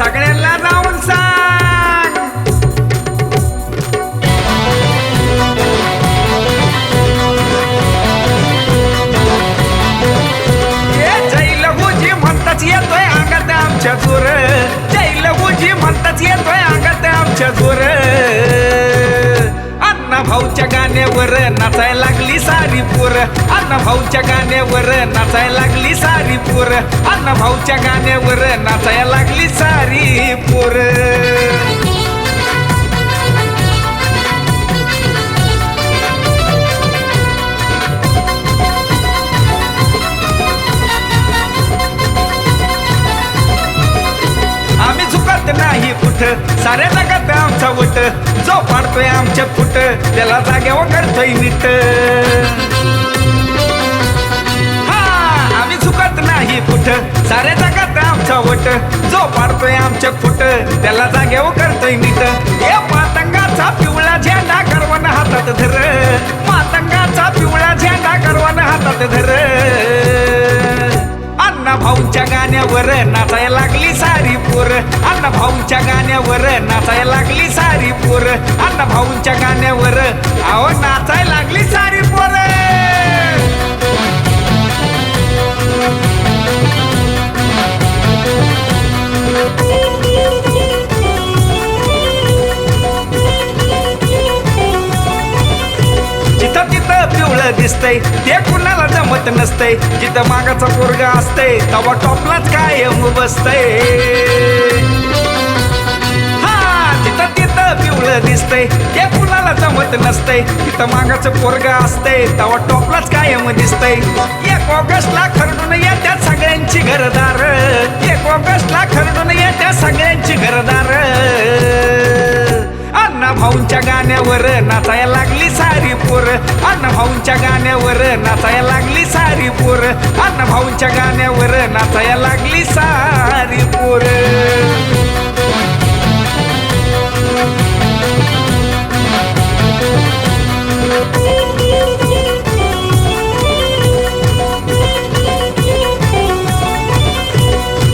सगळ्यांना जाऊन सांग. जय लघुजी म्हणताच येतोय अंगात आमच्या जोर. जय लघुजी म्हणताच येतोय अंगात आमच्या जोर. अण्णा भाऊच्या गाण्यावर नाचायला सारी पोर अण्णा भाऊच्या गाण्यावर नाचायला लागली सारी पोर अण्णा भाऊच्या गाण्यावर नाचायला लागली सारी पोर नाही कुठ? साऱ्या जगात आमचा वट. जो पाडतोय आमच्या फुट. त्याला जाग्यावर करतोय नीट हा आम्ही चुकत नाही कुठं? साऱ्या जगात आमचा वट. जो पाडतोय आमच्या फुट. त्याला जाग्यावर करतोय नीट या मातंगाचा पिवळा झेंडा करवण हातात धर. मातंगाचा पिवळा झेंडा करवण हातात धर. भाऊच्या गाण्यावर नाचायला लागली सारी पोर. अण्णा भाऊच्या गाण्यावर नाचायला लागली सारी पोर. अण्णा भाऊच्या गाण्यावर अहो नाचायला लागली सारी पोर. जिथं तिथं पिवळं दिसतंय ते कुणाला जमत नसतंय जिथं मागाचा पोरगा असतंय तवा टॉपलाच कायम बसतंय हा तिथं तिथं पिवळं दिसतंय ते कुणाला जमत नसतंय तिथं मागाचं पोरगा असते तवा टॉपलाच कायम दिसतंय एक ऑगस्टला खरडून येत्या सगळ्यांची घरदार. एक ऑगस्टला खरडून येत्या सगळ्यांची घरदार. अण्णा भाऊंच्या गाण्यावर नाचायला लागली सारी पोर. अण्णा भाऊंच्या गाण्यावर नाचायला भाऊंच्या गाण्यावर नाचाया लागली सारी पोर.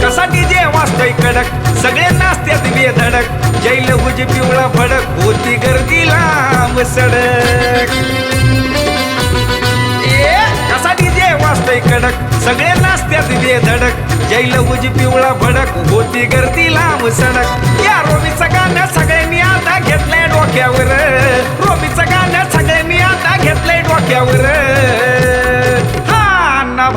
कसा डीजे वाजतोय कडक सगळे नाचत्यात बेधडक. जैल लघुजी पिवळा भडक होती गर्दी लांब सडक. कडक. सगळ्यांनाच त्यात दिले धडक. जैल उजी पिवळा भडक. होती गर्दी लांब सडक. या रोमीचं गाणं सगळ्यांनी आता घेतलंय डोक्यावर. रोमीचं गाणं सगळ्यांनी आता घेतलंय डोक्यावर.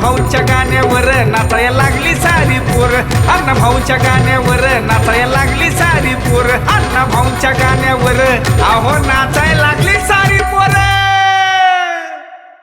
भाऊच्या गाण्यावर नाचायला लागली सारी पोर. अण्णा भाऊच्या गाण्यावर नाचायला लागली सारी पोर. अण्णा भाऊच्या गाण्यावर आहो नाचायला लागली सारी